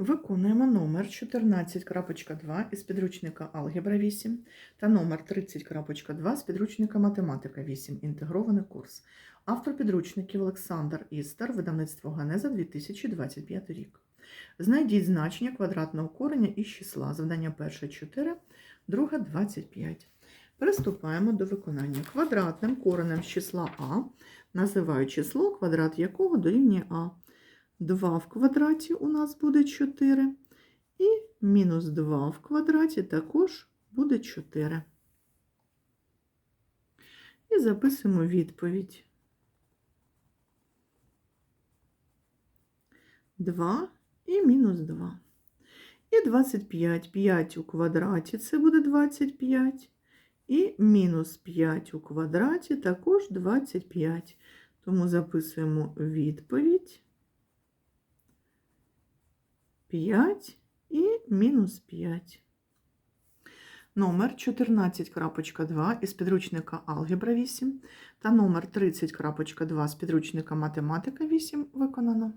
Виконуємо номер 14.2 із підручника Алгебра 8 та номер 30.2 з підручника Математика 8. Інтегрований курс. Автор підручників Олександр Істер, видавництво Ганеза 2025 рік. Знайдіть значення квадратного кореня із числа. Завдання перше 4, друге 25. Приступаємо до виконання. Квадратним коренем з числа А називають число, квадрат якого дорівнює А. 2 в квадраті у нас буде 4. І мінус 2 в квадраті також буде 4. І записуємо відповідь. 2 і мінус 2. І 25. 5 у квадраті це буде 25. І мінус 5 у квадраті також 25. Тому записуємо відповідь. 5 і мінус 5. Номер 14.2 із підручника Алгебра 8 та номер 30.2 з підручника Математика 8 виконано.